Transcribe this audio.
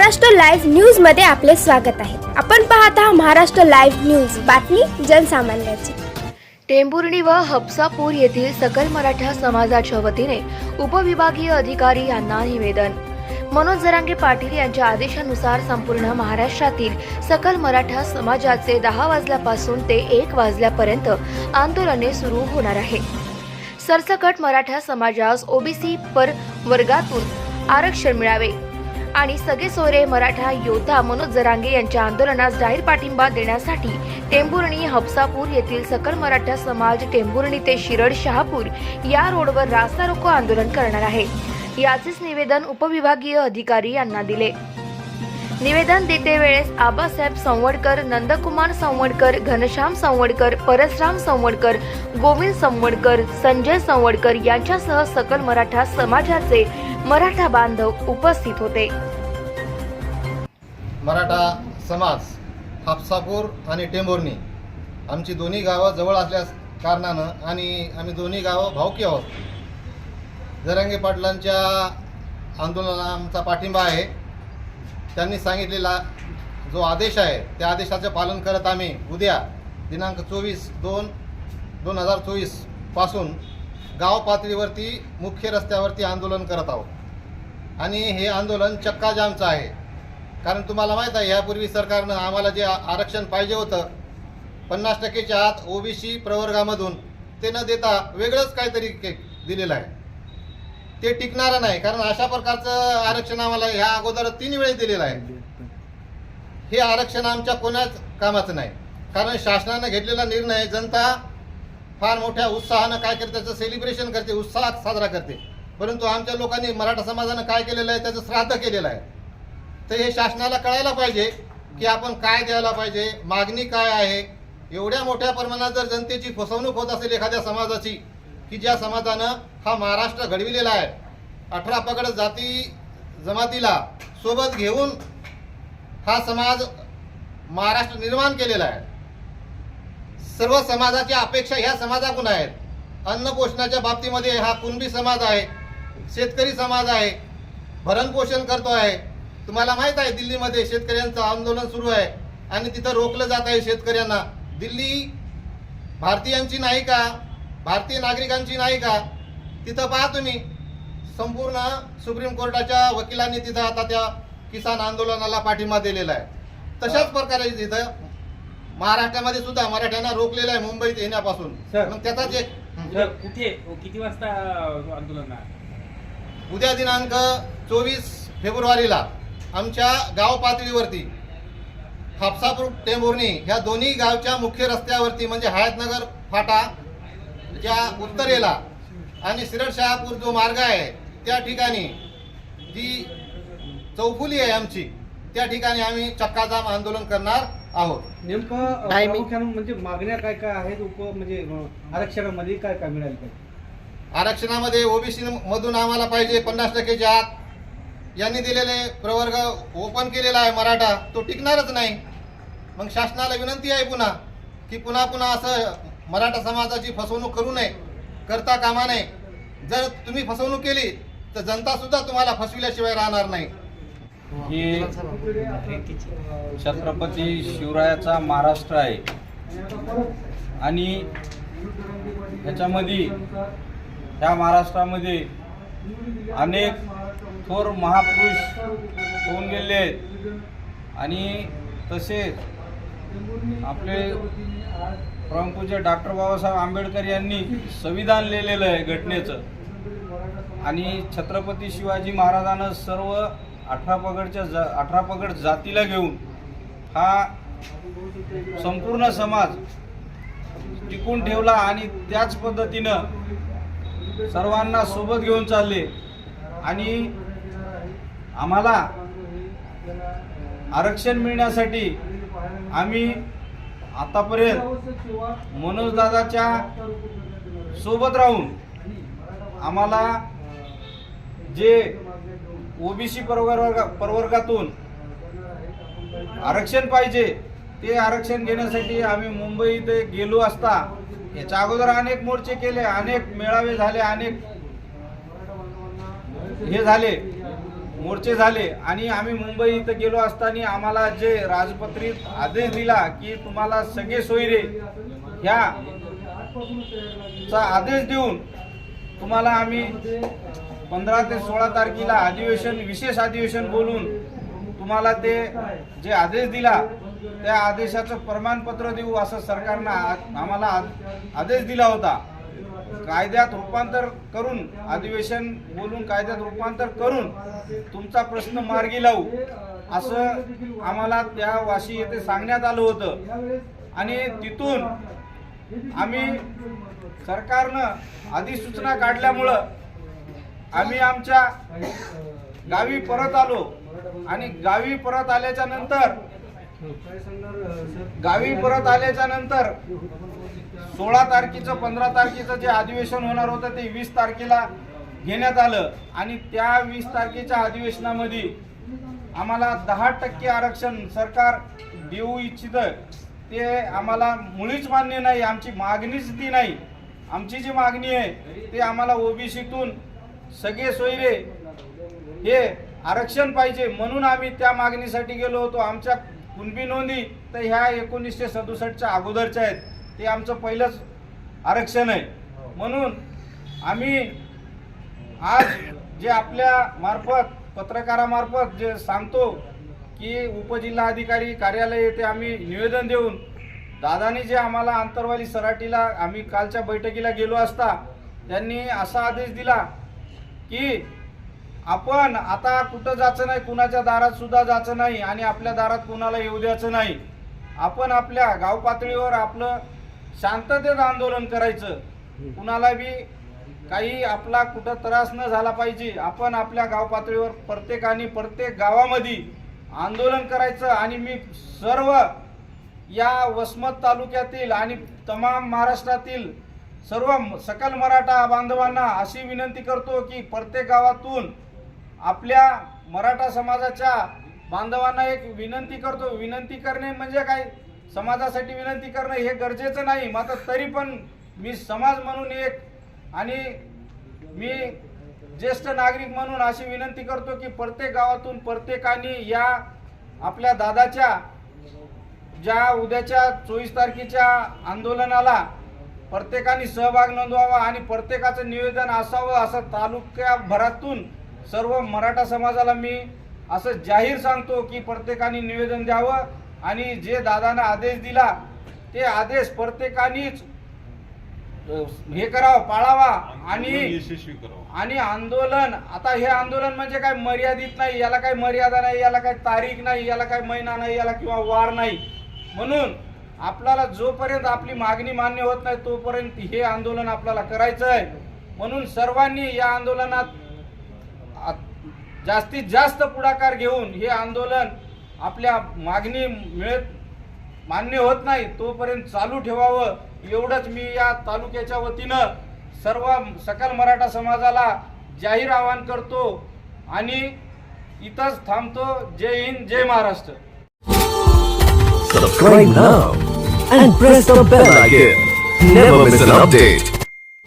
Maharashtra live न्यूजमध्ये आपले स्वागत आहे. आपण पाहत आहात महाराष्ट्र लाईव्ह न्यूज. बातमी जनसामान्याची. टेंभुर्णी व हपसापूर येथील सकल मराठा समाजाच्या वतीने उपविभागीय अधिकारी यांना निवेदन. मनोज जरांगे पाटील यांच्या आदेशानुसार संपूर्ण महाराष्ट्रातील सकल मराठा समाजाचे दहा वाजल्यापासून ते एक वाजल्यापर्यंत आंदोलने सुरू होणार आहे. सरसकट मराठा समाजास ओबीसी पर वर्गातून आरक्षण मिळावे. आणि सगळे सोयरे मराठा योद्धा मनोज जरांगे यांच्या आंदोलनास जाहीर पाठिंबा देण्यासाठी टेंभुर्णी हपसापूर येथील सकल मराठा समाज टेंभुर्णी ते शिरड शहापूर या रोडवर रास्ता रोको आंदोलन करणार आहे. याचेच निवेदन उपविभागीय अधिकारी यांना दिले. निवेदन देते वेळेस आबासाहेब संवडकर नंदकुमार संवडकर घनश्याम संवडकर परसराम संवडकर गोविंद संवडकर संजय संवडकर यांच्यासह सकल मराठा समाजाचे मराठा बांधव उपस्थित होते. मराठा समाज हापसापूर आणि टेंभोर्णी आमची दोन्ही गावं जवळ असल्या कारणानं आणि आम्ही दोन्ही गावं भावकी आहोत. जरांगे पाटलांच्या आंदोलनाला आमचा पाठिंबा आहे. त्यांनी सांगितलेला जो आदेश आहे त्या आदेशाचे पालन करत आम्ही उद्या दिनांक चोवीस दोन दोन हजार चोवीसपासून गाव पातळीवरती मुख्य रस्त्यावरती आंदोलन करत आहोत. आणि हे आंदोलन चक्काजामचं आहे. कारण तुम्हाला माहीत आहे यापूर्वी सरकारनं आम्हाला जे आरक्षण पाहिजे होतं पन्नास टक्केच्या आत ओबीसी प्रवर्गामधून ते न देता वेगळंच काहीतरी के दिलेलं आहे. ते टिकणारं नाही कारण अशा प्रकारचं आरक्षण आम्हाला ह्या अगोदर तीन वेळेस दिलेलं आहे. हे आरक्षण आमच्या कोणाच कामाचं नाही. कारण शासनानं घेतलेला निर्णय जनता फार मोठ्या उत्साहानं काय करते त्याचं सेलिब्रेशन करते उत्साहात साजरा करते. परंतु आमच्या लोकांनी मराठा समाजानं काय केलेलं आहे त्याचं श्राद्ध केलेलं आहे. तर हे शासनाला कळायला पाहिजे की आपण काय द्यायला पाहिजे मागणी काय आहे. एवढ्या मोठ्या प्रमाणात जर जनतेची फसवणूक होत असेल एखाद्या समाजाची की ज्या समाजानं हा महाराष्ट्र घडविलेला आहे अठरा पगड जाती जमातीला सोबत घेऊन हा समाज महाराष्ट्र निर्माण केलेला आहे. सर्व समाजाच्या अपेक्षा ह्या समाजाकडून आहेत. अन्न पोषणाच्या बाबतीमध्ये हा कुणबी समाज आहे शेतकरी समाज आहे भरणपोषण करतो आहे. तुम्हाला माहीत आहे दिल्लीमध्ये शेतकऱ्यांचं आंदोलन सुरू आहे आणि तिथं रोखलं जात आहे शेतकऱ्यांना. दिल्ली भारतीयांची नाही का? भारतीय नागरिकांची नाही का? तिथं पहा तुम्ही. संपूर्ण सुप्रीम कोर्टाच्या वकिलांनी तिथं आता त्या किसान आंदोलनाला पाठिंबा दिलेला आहे. तशाच प्रकारे तिथं महाराष्ट्रामध्ये सुद्धा मराठ्यांना रोखलेलं आहे मुंबईत येण्यापासून. सर. मग त्याचाच एक सर कुठे? किती वाजता आंदोलन आहे उद्या दिनांक चोवीस फेब्रुवारीला आमच्या गाव पातळीवरती हापसापूर टेंभुर्णी ह्या दोन्ही गावच्या मुख्य रस्त्यावरती म्हणजे हयातनगर फाटा च्या उत्तरेला आणि शिरड शहापूर जो मार्ग आहे त्या ठिकाणी जी चौफुली आहे आमची त्या ठिकाणी आम्ही चक्काजाम आंदोलन करणार. आहोत. नेमकं प्रामुख्यानं म्हणजे मागण्या काय काय आहेत? उप म्हणजे आरक्षणामध्ये काय काय मिळालं पाहिजे? आरक्षणामध्ये ओबीसी मधून आम्हाला पाहिजे पन्नास टक्केच्या आत. यांनी दिलेले प्रवर्ग ओपन केलेला आहे मराठा. तो टिकणारच नाही. मग शासनाला विनंती आहे पुन्हा की पुन्हा पुन्हा असं मराठा समाजाची फसवणूक करू नये. करता कामा नये. जर तुम्ही फसवणूक केली तर जनता सुद्धा तुम्हाला फसविल्याशिवाय राहणार नाही. ही छत्रपती शिवरायाचा महाराष्ट्र आहे. आणि ह्याच्यामध्ये ह्या महाराष्ट्रामध्ये अनेक थोर महापुरुष होऊन गेले आहेत. आणि तसेच आपले प्रमुखचे डॉक्टर बाबासाहेब आंबेडकर यांनी संविधान लिहिलेलं आहे घटनेचं. आणि छत्रपती शिवाजी महाराजानं सर्व अठरा पगडच्या जा अठरा पगड जातीला घेऊन हा संपूर्ण समाज टिकून ठेवला आणि त्याच पद्धतीनं सर्वांना सोबत घेऊन चालले. आणि आम्हाला आरक्षण मिळण्यासाठी आम्ही आतापर्यंत मनोजदादाच्या सोबत राहून आम्हाला जे ओबीसी प्रवर्ग प्रवर्गातून आरक्षण पाहिजे ते आरक्षण घेण्यासाठी आम्ही मुंबईत गेलो असता याच्या अगोदर अनेक मोर्चे केले अनेक मेळावे झाले अनेक हे झाले मोर्चे झाले आणि आम्ही मुंबई इथं गेलो असताना आम्हाला जे राजपत्रित आदेश दिला की तुम्हाला सगळे सोयरे ह्या चा आदेश देऊन तुम्हाला आम्ही पंधरा ते सोळा तारखेला अधिवेशन विशेष अधिवेशन बोलून तुम्हाला ते जे आदेश दिला त्या आदेशाचं प्रमाणपत्र देऊ असं सरकारनं आ- आम्हाला आदेश दिला होता. कायद्यात रूपांतर करून अधिवेशन बोलून कायद्यात रूपांतर करून तुमचा प्रश्न मार्गी लावू असं आम्हाला त्या वाशी येथे सांगण्यात आलं होतं. आणि तिथून आम्ही सरकारनं अधिसूचना काढल्यामुळं आम्ही आमच्या गावी परत आलो आणि गावी परत आल्याच्यानंतर गावी परत आल्याच्यानंतर सोळा तारखेचं पंधरा तारखेचं जे अधिवेशन होणार होतं ते वीस तारखेला घेण्यात आलं आणि त्या वीस तारखेच्या अधिवेशनामध्ये आम्हाला दहा टक्के आरक्षण सरकार देऊ इच्छित. ते आम्हाला मुळीच मान्य नाही आमची मागणीच ती नाही. आमची जी मागणी आहे ते आम्हाला ओबीसीतून सगळे सोयरे हे आरक्षण पाहिजे म्हणून आम्ही त्या मागणीसाठी गेलो होतो. आमच्या कुणबी नोंदी तर ह्या एकोणीसशे सदुसष्टच्या अगोदरच्या आहेत. ते आमचं पहिलंच आरक्षण आहे. म्हणून आम्ही आज जे आपल्या मार्फत पत्रकारामार्फत जे सांगतो की उपजिल्हाधिकारी कार्यालय येथे आम्ही निवेदन देऊन दादानी जे आम्हाला आंतरवाली सराटीला आम्ही कालच्या बैठकीला गेलो असता त्यांनी असा आदेश दिला की आपण आता कुठं जायचं नाही कुणाच्या दारात सुद्धा जायचं नाही आणि आपल्या दारात कुणाला येऊ द्यायचं नाही. आपण आपल्या गाव पातळीवर आपलं शांततेत आंदोलन करायचं. कुणाला बी काही आपला कुठं त्रास न झाला पाहिजे. आपण आपल्या गाव पातळीवर प्रत्येकाने प्रत्येक गावामध्ये आंदोलन करायचं आणि मी सर्व या वसमत तालुक्यातील आणि तमाम महाराष्ट्रातील सर्व सकल मराठा बांधवांना अशी विनंती करतो की प्रत्येक गावातून आपल्या मराठा समाजाच्या बांधवांना एक विनंती करतो. विनंती करणे म्हणजे काय? समाजासाठी विनंती करणं हे गरजेचं नाही. मात्र तरी पण मी समाज म्हणून एक आणि मी ज्येष्ठ नागरिक म्हणून अशी विनंती करतो की प्रत्येक गावातून प्रत्येकाने या आपल्या दादाच्या ज्या उद्याच्या चोवीस तारखेच्या आंदोलनाला प्रत्येकाने सहभाग नोंदवावा आणि प्रत्येकाचं निवेदन असावं असं तालुक्याभरातून सर्व मराठा समाजाला मी असं जाहीर सांगतो की प्रत्येकाने निवेदन द्यावं आणि जे दादानं आदेश दिला ते आदेश प्रत्येकानेच हे करावं पाळावा आणि यशस्वी करावं. आणि आंदोलन आता हे आंदोलन म्हणजे काय? मर्यादित नाही याला काही मर्यादा नाही याला काही तारीख नाही याला काही महिना नाही याला किंवा वार नाही. म्हणून आपल्याला जोपर्यंत आपली मागणी मान्य होत नाही तोपर्यंत हे आंदोलन आपल्याला करायचं आहे म्हणून सर्वांनी या आंदोलनात जास्तीत जास्त पुढाकार घेऊन हे आंदोलन आपल्या मागणी मिळत मान्य होत नाही तोपर्यंत चालू ठेवावं. एवढंच मी या तालुक्याच्या वतीनं सर्व सकल मराठा समाजाला जाहीर आवाहन करतो आणि इथंच थांबतो जय हिंद जय Maharashtra Subscribe now and press the bell icon. Never miss an update.